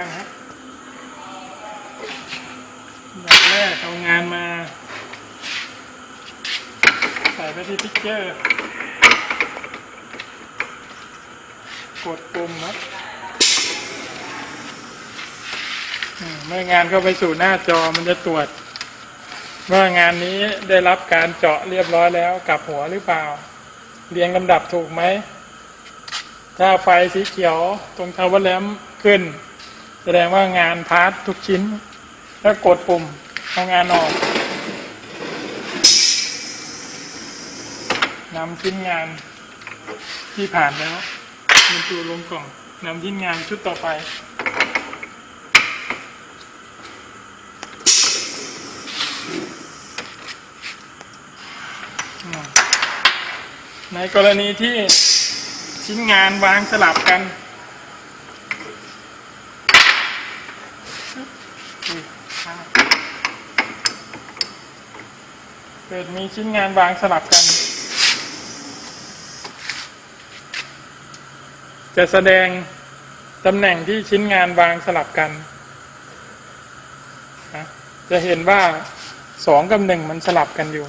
างฮะแบบแรกเอางานมา ใส่ไปที่พิกเจอร์ กดปุ่มครับเมื่องานเข้าไปสู่หน้าจอมันจะตรวจ ว่างานนี้ได้รับการเจาะเรียบร้อยแล้วกลับหัวหรือเปล่า เรียงลำดับถูกไหม ถ้าไฟสีเขียวตรงทาวเวอร์แลมขึ้น แสดงว่างานพาร์ททุกชิ้น แล้วกดปุ่มเอางานออกนำชิ้นงานที่ผ่านแล้วบรรจุลงกล่องนำชิ้นงานชุดต่อไปในกรณีที่ชิ้นงานวางสลับกันอุ๊ยพลาด เกิดมีชิ้นงานวางสลับกัน จะแสดงตำแหน่งที่ชิ้นงานวางสลับกัน จะเห็นว่าสองกับหนึ่งมันสลับกันอยู่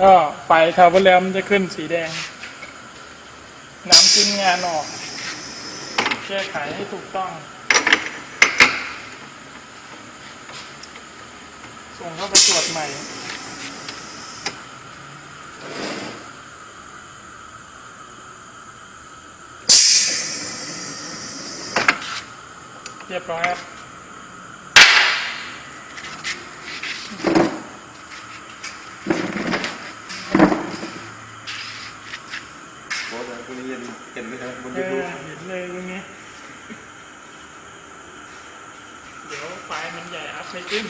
ก็ไฟทาวเวอร์แลมจะขึ้นสีแดง น้ำชิ้นงานออก แก้ไขให้ถูกต้อง ส่งเข้าไปตรวจใหม่เรียบร้อยครับโอ้ยพวกนี้เห็นเห็นไหมครับบนเอยูทูอบเห็นเลยตรงนี้ เดี๋ยวไฟล์มันใหญ่อัพไม่ขึ้น